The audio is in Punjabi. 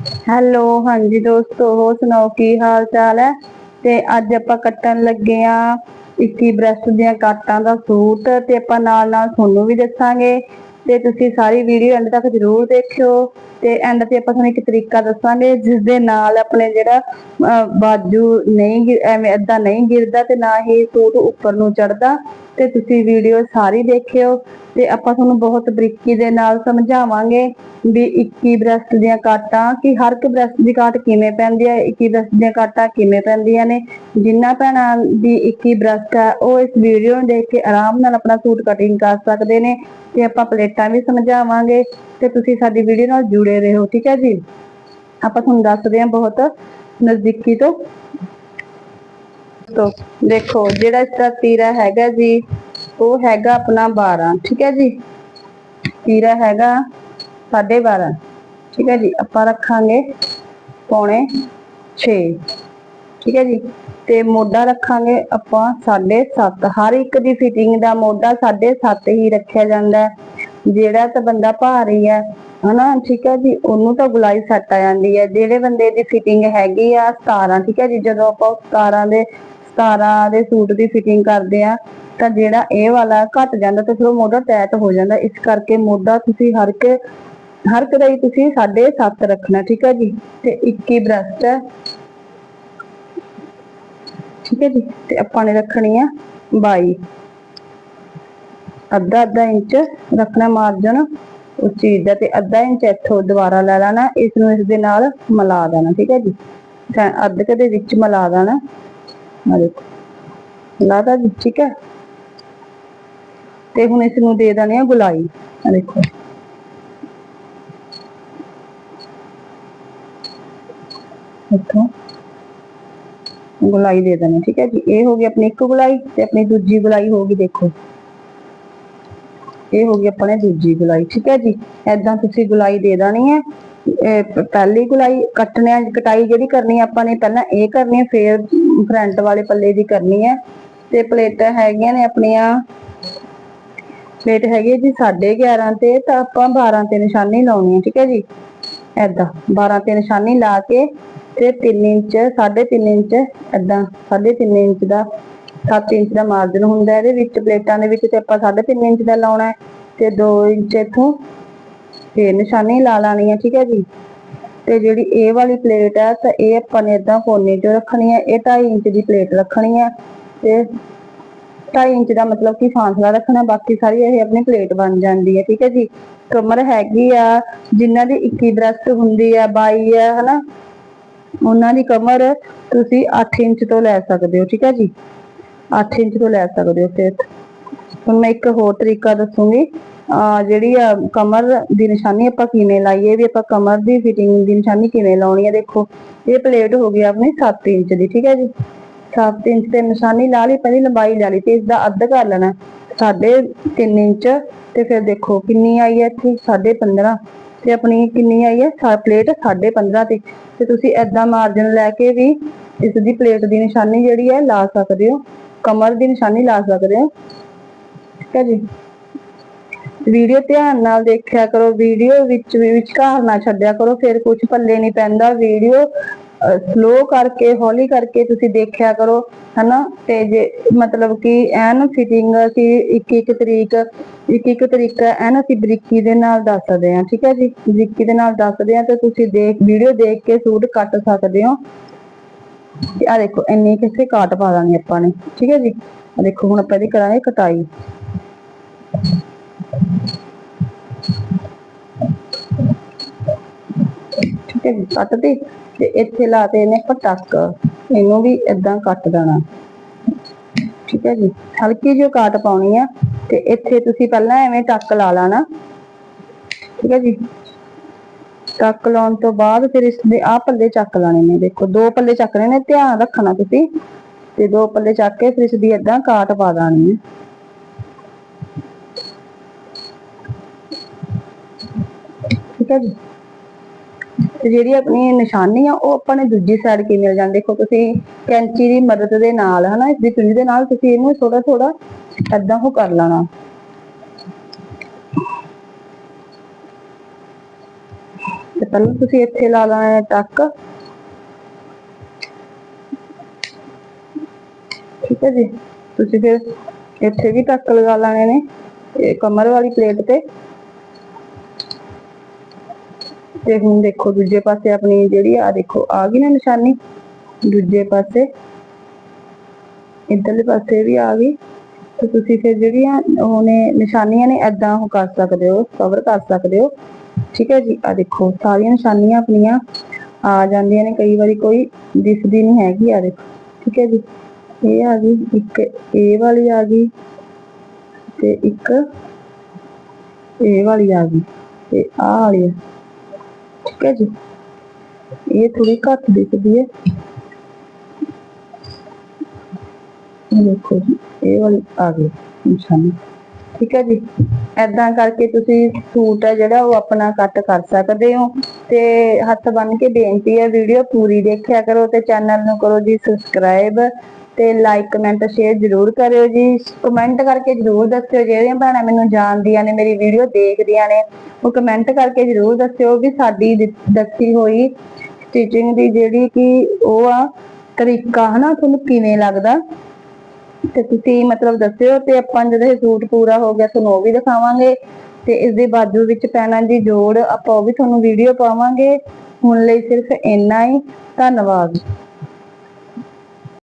ਹੈਲੋ ਹਾਂਜੀ ਦੋਸਤੋ ਹੋਰ ਸੁਣਾਓ ਕੀ ਹਾਲ ਚਾਲ ਹੈ? ਤੇ ਅੱਜ ਆਪਾਂ ਕੱਟਣ ਲੱਗੇ ਆ 21 ਬ੍ਰੈਸਟ ਦੀਆਂ ਕਾਟਾਂ ਦਾ ਸੂਟ ਤੇ ਆਪਾਂ ਨਾਲ ਨਾਲ ਤੁਹਾਨੂੰ ਵੀ ਦੱਸਾਂਗੇ। ਤੇ ਤੁਸੀਂ ਸਾਰੀ ਵੀਡੀਓ ਐਂਡ ਤੱਕ ਜ਼ਰੂਰ ਦੇਖਿਓ ਤੇ ਐਂਡ ਤੇ ਆਪਾਂ ਤੁਹਾਨੂੰ ਇੱਕ ਤਰੀਕਾ ਦੱਸਾਂਗੇ ਜਿਸ ਦੇ ਨਾਲ ਆਪਣੇ ਜਿਹੜਾ ਅਹ, ਬਾਜੂ ਨਹੀਂ ਐਵੇਂ ਏਦਾਂ ਨਹੀਂ ਗਿਰਦਾ ਤੇ ਨਾ ਹੀ ਸੂਟ ਉੱਪਰ ਨੂੰ ਚੜਦਾ ਤੇ ਤੁਸੀਂ ਵੀਡੀਓ ਸਾਰੀ ਦੇਖਿਓ। ਤੇ ਆਪਾਂ ਤੁਹਾਨੂੰ ਬਹੁਤ ਬਰੀਕੀ ਦੇ ਨਾਲ ਸਮਝਾਵਾਂਗੇ ਵੀ 21 ਬ੍ਰੈਸਟ ਦੀਆਂ ਕਾਟਾਂ ਕਿ ਹਰ ਇੱਕ ਬ੍ਰੈਸਟ ਦੀ ਕਾਟ ਕਿਵੇਂ ਪੈਂਦੀ ਹੈ 21 ਬ੍ਰੈਸਟ ਦੀਆਂ ਕਾਟਾਂ ਕਿਵੇਂ ਪੈਂਦੀਆਂ ਨੇ ਜਿਨ੍ਹਾਂ ਭੈਣਾਂ ਦੀ 21 ਬ੍ਰੈਸਟ ਹੈ, ਉਹ ਇਸ ਵੀਡੀਓ ਨੂੰ ਦੇਖ ਕੇ ਆਰਾਮ ਨਾਲ ਆਪਣਾ ਸੂਟ ਕਟਿੰਗ ਕਰ ਸਕਦੇ ਨੇ ਤੇ ਆਪਾਂ ਪਲੇਟਾਂ ਵੀ ਸਮਝਾਵਾਂਗੇ ਤੇ ਤੁਸੀਂ ਸਾਡੀ ਵੀਡੀਓ ਨਾਲ ਜੁੜੇ ਰਹੋ, ਠੀਕ ਹੈ ਜੀ? ਆਪਾਂ ਤੁਹਾਨੂੰ ਦੱਸਦੇ ਹਾਂ ਬਹੁਤ ਨਜ਼ਦੀਕੀ ਤੋਂ। ਤੋ ਦੇਖੋ, ਜਿਹੜਾ ਇਸ ਦਾ ਤੀਰਾ ਹੈਗਾ ਜੀ ਉਹ ਹੈਗਾ ਆਪਣਾ 12 ਠੀਕ ਹੈ ਜੀ? ਤੀਰਾ ਹੈਗਾ 12.5 ਠੀਕ ਹੈ ਜੀ? ਆਪਾਂ ਰੱਖਾਂਗੇ ਪੌਣੇ 6 ਠੀਕ ਹੈ ਜੀ? ਤੇ ਮੋਢਾ ਰੱਖਾਂਗੇ ਆਪਾਂ 7.5 ਹਰ ਇੱਕ ਦੀ ਫਿਟਿੰਗ ਦਾ ਮੋਢਾ 7.5 ਹੀ ਰੱਖਿਆ ਜਾਂਦਾ ਜਿਹੜਾ ਤਾਂ ਬੰਦਾ ਭਾਰੀ ਹੈ, ਹਨਾ? ਠੀਕ ਹੈ ਜੀ? ਉਹਨੂੰ ਤਾਂ ਗੁਲਾਈ ਸੱਟ ਆ ਜਾਂਦੀ ਹੈ। ਜਿਹੜੇ ਬੰਦੇ ਦੀ ਫਿਟਿੰਗ ਹੈਗੀ ਆ 17 ਠੀਕ ਹੈ ਜੀ? ਜਦੋਂ ਆਪਾਂ 17 ਦੇ 17 ਦੇ ਸੂਟ ਦੀ ਫਿਟਿੰਗ ਕਰਦੇ ਆ ਤਾਂ ਜਿਹੜਾ ਇਹ ਵਾਲਾ ਘਟ ਜਾਂਦਾ ਤੇ ਫਿਰ ਉਹ ਮੋਢਾ ਟੈਟ ਹੋ ਜਾਂਦਾ। ਇਸ ਕਰਕੇ ਮੋਢਾ ਤੁਸੀਂ ਹਰ ਕੇ, ਹਰ ਇੱਕ ਦਾ ਹੀ ਤੁਸੀਂ 7.5 ਰੱਖਣਾ, ਠੀਕ ਹੈ ਜੀ? ਤੇ 21 ਬ੍ਰੈਸਟ ਹੈ। ਠੀਕ ਹੈ ਜੀ? ਤੇ ਆਪਾਂ ਨੇ ਰੱਖਣੀ ਹੈ 22 ਅੱਧਾ ਅੱਧਾ ਇੰਚ ਰੱਖਣਾ ਮਾਰਜਨ ਉਸ ਚੀਜ਼ ਦਾ ਤੇ ਅੱਧਾ ਇੰਚ ਇੱਥੋਂ ਦੁਬਾਰਾ ਲੈ ਲੈਣਾ ਇਸ ਨੂੰ ਇਸ ਦੇ ਨਾਲ ਮਿਲਾ ਦੇਣਾ, ਠੀਕ ਹੈ ਜੀ? ਅੱਧ ਅੱਧਕ ਦੇ ਵਿੱਚ ਮਿਲਾ ਦੇਣਾ। ਆ ਦੇਖੋ। ਮਿਲਾਤਾ ਜੀ, ਠੀਕ ਹੈ? ਤੇ ਹੁਣ ਇਸ ਨੂੰ ਦੇ ਦੇਣੇ ਆ ਗੁਲਾਈ। ਆ ਦੇਖੋ। ਇੱਥੋਂ ਗੁਲਾਈ ਦੇ ਦੇਣੀ, ਠੀਕ ਹੈ ਜੀ। ਇਹ ਹੋ ਗਈ ਆਪਣੀ ਇੱਕ ਗੁਲਾਈ ਤੇ ਆਪਣੀ ਦੂਜੀ ਗੁਲਾਈ ਹੋ ਗਈ, ਦੇਖੋ। ਇਹ ਹੋ ਗਈ ਆਪਣੇ ਦੂਜੀ ਗੁਲਾਈ, ਠੀਕ ਹੈ ਜੀ। ਐਦਾਂ ਤੁਸੀਂ ਗੁਲਾਈ ਦੇ ਦੇਣੀ ਹੈ। ਇਹ ਪਹਿਲੀ ਗੁਲਾਈ ਕੱਟਣੇ ਆ ਕਟਾਈ ਜਿਹੜੀ ਕਰਨੀ ਆਪਾਂ ਨੇ ਪਹਿਲਾਂ ਇਹ ਕਰਨੀ ਹੈ, ਫੇਰ ਫਰੰਟ ਵਾਲੇ ਪੱਲੇ ਦੀ ਕਰਨੀ ਹੈ। ਤੇ ਪਲੇਟਾਂ ਹੈਗੀਆਂ ਨੇ ਆਪਣੀਆਂ ਪਲੇਟ ਹੈਗੀ ਹੈ ਜੀ 11.5 ਤੇ, ਤਾਂ ਆਪਾਂ 12 ਤੇ ਨਿਸ਼ਾਨੀ ਲਾਉਣੀ ਹੈ, ਠੀਕ ਹੈ ਜੀ? ਐਦਾਂ 12 ਤੇ ਨਿਸ਼ਾਨੀ ਲਾ ਕੇ ਤੇ 3 ਇੰਚ 3.5 ਇੰਚ ਐਦਾਂ 3.5 ਇੰਚ ਦਾ 7 ਇੰਚ ਦਾ ਮਾਰਜਨ ਹੁੰਦਾ ਇਹਦੇ ਵਿੱਚ ਪਲੇਟਾਂ ਦੇ ਵਿੱਚ ਤੇ ਆਪਾਂ 3.5 ਇੰਚ ਦਾ ਲਾਉਣਾ ਹੈ ਤੇ 2 ਇੰਚ ਇਥੋਂ ਤੇ ਨਿਸ਼ਾਨੀ ਲਾ ਲਾਣੀ ਹੈ, ਠੀਕ ਹੈ ਜੀ? ਤੇ ਜਿਹੜੀ ਇਹ ਵਾਲੀ ਪਲੇਟ ਹੈ, ਤਾਂ ਇਹ ਆਪਾਂ ਨੇ ਇਦਾਂ ਕੋਨੇ 'ਚ ਰੱਖਣੀ ਹੈ, ਇਹ 2.5 ਇੰਚ ਦੀ ਪਲੇਟ ਰੱਖਣੀ ਹੈ ਤੇ 2.5 ਇੰਚ ਦਾ ਮਤਲਬ ਕਿ ਫਾਸਲਾ ਰੱਖਣਾ, ਬਾਕੀ ਸਾਰੀ ਇਹ ਆਪਣੀ ਪਲੇਟ ਬਣ ਜਾਂਦੀ ਹੈ, ਠੀਕ ਹੈ ਜੀ। ਕਮਰ ਹੈਗੀ ਆ, ਜਿਨ੍ਹਾਂ ਦੀ 21 ਬ੍ਰੈਸਟ ਹੁੰਦੀ ਆ 22 ਆ, ਹਨਾ? ਉਹਨਾਂ ਦੀ ਕਮਰ ਤੁਸੀਂ 8 ਇੰਚ ਤੋਂ ਲੈ ਸਕਦੇ ਹੋ, ਠੀਕ ਹੈ ਜੀ। 8 ਇੰਚ ਤੋਂ ਲੈ ਸਕਦੇ ਹੋ ਫਿਰ ਹੁਣ ਮੈਂ ਇੱਕ ਹੋਰ ਤਰੀਕਾ ਦੱਸੂਗੀ। ਆ, ਜਿਹੜੀ ਆ ਕਮਰ ਦੀ ਨਿਸ਼ਾਨੀ ਆਪਾਂ ਕਿਵੇਂ ਲਾਈਏ ਵੀ ਆਪਾਂ ਕਮਰ ਦੀ ਫਿਟਿੰਗ ਦੀ ਨਿਸ਼ਾਨੀ ਕਿਵੇਂ ਲਾਉਣੀ ਹੈ, ਦੇਖੋ। ਇਹ ਪਲੇਟ ਹੋ ਗਈ ਆਪਣੀ 7 ਇੰਚ ਦੀ, ਠੀਕ ਹੈ ਜੀ। 7 ਇੰਚ ਤੇ ਨਿਸ਼ਾਨੀ ਲਾ ਲਈ ਪਹਿਲੀ ਲੰਬਾਈ ਲਾ ਲਈ ਤੇ ਇਸ ਦਾ ਅੱਧ ਕਰ ਲੈਣਾ ਸਾਢੇ 3 ਇੰਚ ਤੇ ਫਿਰ ਦੇਖੋ ਕਿੰਨੀ ਆਈ ਹੈ ਇੱਥੇ? 15.5 ਤੇ ਆਪਣੀ ਕਿੰਨੀ ਆਈ ਹੈ? ਪਲੇਟ 15.5 ਤੇ। ਤੇ ਤੁਸੀਂ ਐਦਾਂ ਮਾਰਜਨ ਲੈ ਕੇ ਵੀ ਇਸ ਦੀ ਪਲੇਟ ਦੀ ਨਿਸ਼ਾਨੀ ਜਿਹੜੀ ਹੈ ਲਾ ਸਕਦੇ ਹੋ। ਕਮਰ ਦੀ ਨਿਸ਼ਾਨੀ ਲਾ ਸਕਦੇ ਹੋ। ਠੀਕ ਹੈ ਜੀ। ਵੀਡੀਓ ਧਿਆਨ ਨਾਲ ਦੇਖਿਆ ਕਰੋ। ਵੀਡੀਓ ਵਿੱਚ ਵੀ ਵਿਚਕਾਰ ਨਾ ਛੱਡਿਆ ਕਰੋ। ਫਿਰ ਕੁਝ ਪੱਲੇ ਨਹੀਂ ਪੈਂਦਾ। ਵੀਡੀਓ ਸਲੋ ਕਰਕੇ, ਹੌਲੀ ਕਰਕੇ ਤੁਸੀਂ ਦੇਖਿਆ ਕਰੋ, ਹਨਾ? ਤੇ ਜੇ ਮਤਲਬ ਕਿ ਐਨ ਫਿਟਿੰਗ ਅਸੀਂ ਇੱਕ ਇੱਕ ਤਰੀਕ ਇੱਕ ਇੱਕ ਤਰੀਕਾ ਐਨ ਅਸੀਂ ਬਰੀਕੀ ਦੇ ਨਾਲ ਦੱਸਦੇ ਹਾਂ, ਠੀਕ ਹੈ ਜੀ? ਬਰੀਕੀ ਦੇ ਨਾਲ ਦੱਸਦੇ ਹਾਂ ਤੇ ਤੁਸੀਂ ਦੇਖ ਵੀਡੀਓ ਦੇਖ ਕੇ ਸੂਟ ਕੱਟ ਸਕਦੇ ਹੋ। ਆ ਦੇਖੋ, ਇੰਨੀ ਕਿਸੇ ਕਾਟ ਪਾ ਦਾਂਗੇ ਆਪਾਂ ਨੇ, ਠੀਕ ਹੈ ਜੀ? ਦੇਖੋ, ਹੁਣ ਆਪਾਂ ਇਹਦੀ ਕਰਾਂਗੇ ਕਟਾਈ। ਠੀਕ ਹੈ ਜੀ ਕੱਟ ਦੇ ਤੇ ਇੱਥੇ ਲਾਤੇ ਨੇ ਪਟਕ। ਇਹਨੂੰ ਵੀ ਇਦਾਂ ਕੱਟ ਦੇਣਾ। ਠੀਕ ਹੈ ਜੀ? ਹਲਕੀ ਜਿਹੀ ਕਾਟ ਪਾਉਣੀ ਆ ਤੇ ਇੱਥੇ ਤੁਸੀਂ ਪਹਿਲਾਂ ਐਵੇਂ ਟੱਕ ਲਾ ਲੈਣਾ। ਠੀਕ ਹੈ ਜੀ? ਟੱਕ ਲਾਉਣ ਤੋਂ ਬਾਅਦ ਫਿਰ ਇਸ ਦੇ ਆਹ ਪੱਲੇ ਚੱਕ ਲਾਣੇ ਨੇ। ਦੇਖੋ, ਦੋ ਪੱਲੇ ਚੱਕਣੇ ਨੇ, ਧਿਆਨ ਰੱਖਣਾ ਤੁਸੀਂ। ਤੇ ਦੋ ਪੱਲੇ ਚੱਕ ਕੇ ਫਿਰ ਇਸ ਦੀ ਇਦਾਂ ਕਾਟ ਪਾ ਦੇਣੀ ਹੈ ਠੀਕ ਹੈ ਜੀ? ਤੇ ਜਿਹੜੀ ਆਪਣੀ ਨਿਸ਼ਾਨੀ ਆ, ਉਹ ਆਪਾਂ ਨੇ ਦੂਜੀ ਸਾਈਡ ਕੀ ਮਿਲ ਜਾਂਦੀ? ਦੇਖੋ ਤੁਸੀਂ ਕੈਂਚੀ ਦੀ ਮਦਦ ਦੇ ਨਾਲ, ਹਨਾ, ਇਸ ਦੀ ਚੁੰਝ ਦੇ ਨਾਲ ਤੁਸੀਂ ਇਹਨੂੰ ਥੋੜਾ ਥੋੜਾ ਏਦਾਂ ਉਹ ਕਰ ਲੈਣਾ। ਤੇ ਪਹਿਲਾਂ ਤੁਸੀਂ ਇੱਥੇ ਲਾ ਲੈਣਾ ਹੈ ਟੱਕ। ਠੀਕ ਹੈ ਜੀ? ਤੁਸੀਂ ਫਿਰ ਇੱਥੇ ਵੀ ਟੱਕ ਲਗਾ ਲੈਣੇ ਨੇ ਕਮਰ ਵਾਲੀ ਪਲੇਟ ਤੇ। ਤੇ ਹੁਣ ਦੇਖੋ ਦੂਜੇ ਪਾਸੇ ਆਪਣੀ ਜਿਹੜੀ ਆ ਦੇਖੋ, ਆ ਗਈ ਨਾ ਨਿਸ਼ਾਨੀ। ਦੂਜੇ ਪਾਸੇ, ਇੱਧਰਲੇ ਪਾਸੇ ਵੀ ਆ ਗਈ। ਤੇ ਤੁਸੀਂ ਫਿਰ ਜਿਹੜੀਆਂ ਉਹਨੇ ਨਿਸ਼ਾਨੀਆਂ ਨੇ ਐਦਾਂ ਉਹ ਕਰ ਸਕਦੇ ਹੋ ਕਵਰ ਕਰ ਸਕਦੇ ਹੋ। ਠੀਕ ਹੈ ਜੀ ਆ ਦੇਖੋ, ਸਾਰੀਆਂ ਨਿਸ਼ਾਨੀਆਂ ਆਪਣੀਆਂ ਆ ਜਾਂਦੀਆਂ ਨੇ। ਕਈ ਵਾਰੀ ਕੋਈ ਦਿਸਦੀ ਨਹੀਂ ਹੈਗੀ ਆ ਦੇਖੋ। ਠੀਕ ਹੈ ਜੀ, ਇਹ ਆ ਗਈ, ਇੱਕ ਇਹ ਵਾਲੀ ਆ ਗਈ ਤੇ ਇੱਕ ਇਹ ਵਾਲੀ ਆ ਗਈ ਤੇ ਆਹ ਵਾਲੀ ਆ। ਠੀਕ ਹੈ ਜੀ। ਇਹ ਥੋੜੀ ਘੱਟ ਦਿਖਦੀ ਹੈ। ਇਹ ਦੇਖੋ ਜੀ, ਇਹ ਵਾਲੀ ਆ ਗਈ, ਨਿਸ਼ਾਨੀ। ਠੀਕ ਹੈ ਜੀ। ਐਦਾਂ ਕਰਕੇ ਤੁਸੀਂ ਸੂਟ ਹੈ ਜਿਹੜਾ ਉਹ ਆਪਣਾ ਕੱਟ ਕਰ ਸਕਦੇ ਹੋ ਤੇ ਹੱਥ ਬੰਨ ਕੇ ਬੇਨਤੀ ਹੈ, ਵੀਡੀਓ ਪੂਰੀ ਦੇਖਿਆ ਕਰੋ ਤੇ ਚੈਨਲ ਨੂੰ ਕਰੋ ਜੀ, ਸਬਸਕ੍ਰਾਈਬ। ਤੇ ਲਾਈਕ ਕਮੈਂਟ ਸ਼ੇਅਰ ਜ਼ਰੂਰ ਕਰਿਓ ਜੀ। ਕਮੈਂਟ ਕਰਕੇ ਜ਼ਰੂਰ ਦੱਸਿਓ ਜਿਹੜੀਆਂ ਭੈਣਾਂ ਮੈਨੂੰ ਜਾਣਦੀਆਂ ਨੇ, ਮੇਰੀ ਵੀਡੀਓ ਦੇਖਦੀਆਂ ਨੇ। ਉਹ ਕਮੈਂਟ ਕਰਕੇ ਜ਼ਰੂਰ ਦੱਸਿਓ ਵੀ ਸਾਡੀ ਦੱਸੀ ਹੋਈ ਸਟਿਚਿੰਗ ਦੀ ਜਿਹੜੀ ਕਿ ਉਹ ਆ ਤਰੀਕਾ ਹਨਾ, ਤੁਹਾਨੂੰ ਕਿਵੇਂ ਲੱਗਦਾ? ਤੇ ਤੁਸੀਂ ਮਤਲਬ ਦੱਸਿਓ ਤੇ ਆਪਾਂ ਜਦੋਂ ਇਹ ਸੂਟ ਪੂਰਾ ਹੋ ਗਿਆ, ਤੁਹਾਨੂੰ ਉਹ ਵੀ ਦਿਖਾਵਾਂਗੇ। ਤੇ ਇਸ ਦੇ ਬਾਜੂ ਵਿੱਚ ਪੈਣਾ ਦੀ ਜੋੜ, ਆਪਾਂ ਉਹ ਵੀ ਤੁਹਾਨੂੰ ਵੀਡੀਓ ਪਾਵਾਂਗੇ। ਹੁਣ ਲਈ ਸਿਰਫ ਇੰਨਾ ਹੀ। ਧੰਨਵਾਦ।